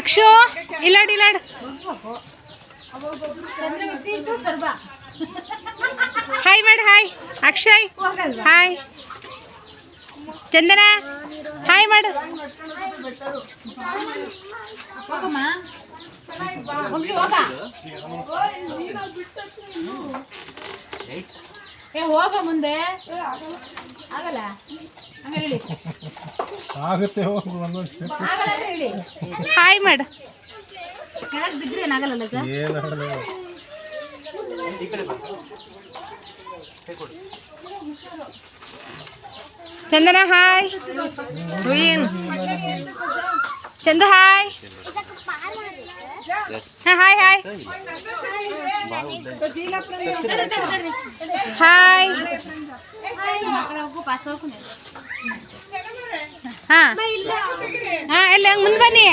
ಅಕ್ಷು, ಇಲ್ಲಾಡ್ ಇಲ್ಲಾಡ್. ಹಾಯ್ ಮಾಡು hi Akshay hi Chandana hi ಮಾಡು. ಹೋಗ ಮುಂದೆ. ಆಗಲ್ಲ. ಹಂಗ ಹೇಳಿ ಆಗುತ್ತೆ ಹೋಗು ಒಂದೊಂದು ಆಗಲ್ಲ ಅಂದ್ರೆ ಹೇಳಿ ಹಾಯ್ ಮಾಡು ಕೆಳಗೆ ಬಿದ್ದರೆ ಏನಾಗಲ್ಲ ಸರ್ ಏನು ಹೇಳೋದು ಚಂದನ ಹಾಯ್ ಹುಯಿನ್ ಚಂದು ಹಾಯ್ ಹಾ, ಹಾಯ್ ಹಾಯ್ ಹಾಯ್ ಮಕ್ಕಳು ಪಾಸ್ ಹೋಗು ಹಾ. ಹಾ, ಎಲ್ಲ ಮುಂದೆ ಬನ್ನಿ.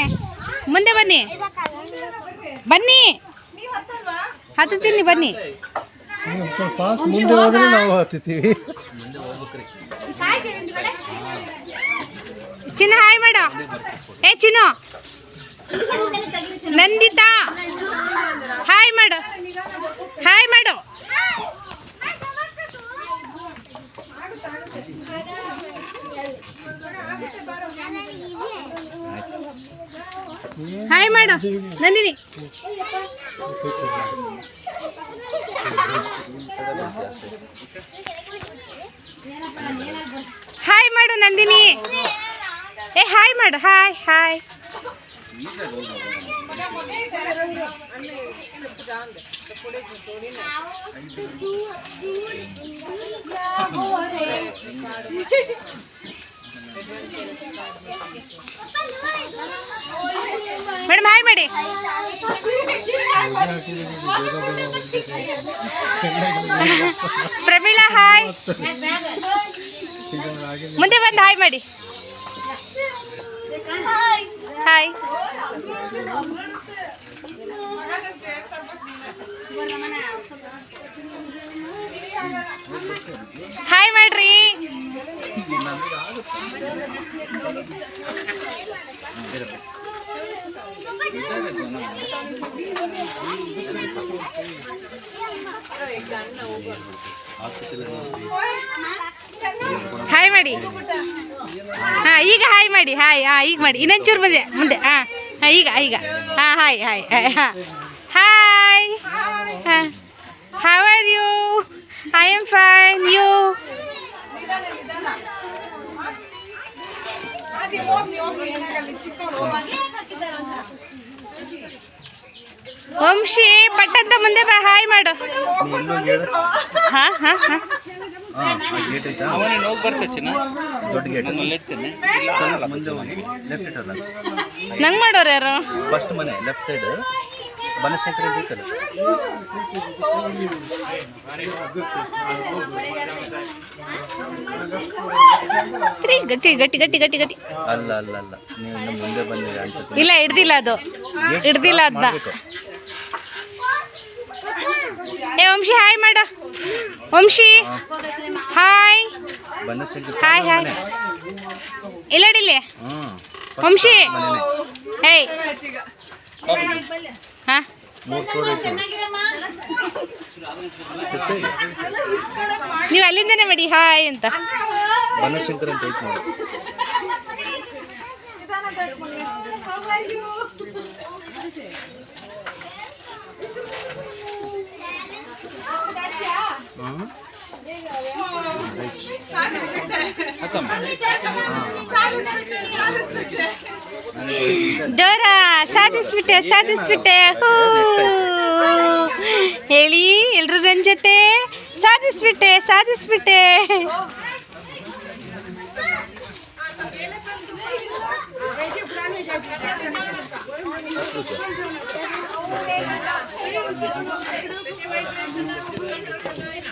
ಮುಂದೆ ಬನ್ನಿ. ಬನ್ನಿ. ಹತ್ತೀನಿ ಬನ್ನಿ. ಸ್ವಲ್ಪ ಮುಂದೆ ಹೋದ್ರೆ ನಾವು ಹತ್ತಿತೀವಿ ಚಿನ್ನ, ಹಾಯ್ ಮಾಡು. ಏ, ಚಿನ್ನು. ನಂದಿತಾ ಹಾಯ್ ಮಾಡು ಹಾಯ್ ಮಾಡು ಹಾಯ್ ಮಾಡು ನಂದಿನಿ ಹಾಯ್ ಮಾಡು ನಂದಿನಿ ಏ ಹಾಯ್ ಮಾಡು ಹಾಯ್ ಹಾಯ್ ಮೇಡಮ್ ಹಾಯ್ ಮಾಡಿ ಪ್ರಮೀಳಾ ಹಾಯ್ ಮುಂದೆ ಬಂದು ಹಾಯ್ ಮಾಡಿ ಹಾಯ್ ಹಾಯ್ ಮಾಡ್ರಿ ಹಾಯ್ ಮಾಡಿ ಹಾ ಈಗ ಹಾಯ್ ಮಾಡಿ ಹಾಯ್ ಹಾ ಈಗ ಮಾಡಿ ಇನ್ನೊಂಚೂರು ಮುಂದೆ ಮುಂದೆ ಹಾ ಹಾ ಈಗ ಈಗ ಹಾ ಹಾಯ್ ಹಾಯ್ ಹಾಯ್ ಹಾ ಹಾಯ್ ಹಾ how are you I am fine you Vamshi ಪಟ್ಟಂತ ಮುಂದೆ ಬಾ ಹಾಯ್ ಮಾಡು. ನಂಗೆ ಮಾಡೋರು ಯಾರು? ಫಸ್ಟ್ ಮನೆ ಲೆಫ್ಟ್ ಸೈಡ್ ಬನಶಂಕರಿ ತ್ರೀ ಗಟ್ಟಿ ಗಟ್ಟಿ ಗಟ್ಟಿ ಗಟ್ಟಿ ಗಟ್ಟಿ. ಅಲ್ಲ ಅಲ್ಲ ಅಲ್ಲ. ನೀವು ಇನ್ನು ಮುಂದೆ ಬಂದಿದೆ ಅನ್ಸುತ್ತೆ ಇಲ್ಲ ಹಿಡ್ದಿಲ್ಲ ಅದು. ಹಿಡ್ದಿಲ್ಲ ಅದ್ನ. ಏ ವಂಶಿ ಹಾಯ್ ಮಾಡ. ವಂಶಿ ಹಾಯ್. Hi hi. ಇಲ್ಲ ಇಲ್ಲಡಿಲ್ಲಿ ವಂಶಿ. ಮನೆನೇ. ನೀವು ಅಲ್ಲಿಂದನೇ ಮಾಡಿ ಹಾಯ್ ಅಂತ ಬನಶಂಕರಿ ಅಂತ ಐತಿ ನೋಡಿ ಹ್ಮ್ ಜೋರ ಸಾಧಿಸ್ಬಿಟ್ಟೆ ಸಾಧಿಸ್ಬಿಟ್ಟೆ. ಹೂ. ಹೇಳಿ ಎಲ್ರು ನನ್ನ ಜೊತೆ? ಸಾಧಿಸ್ಬಿಟ್ಟೆ ಸಾಧಿಸ್ಬಿಟ್ಟೆ.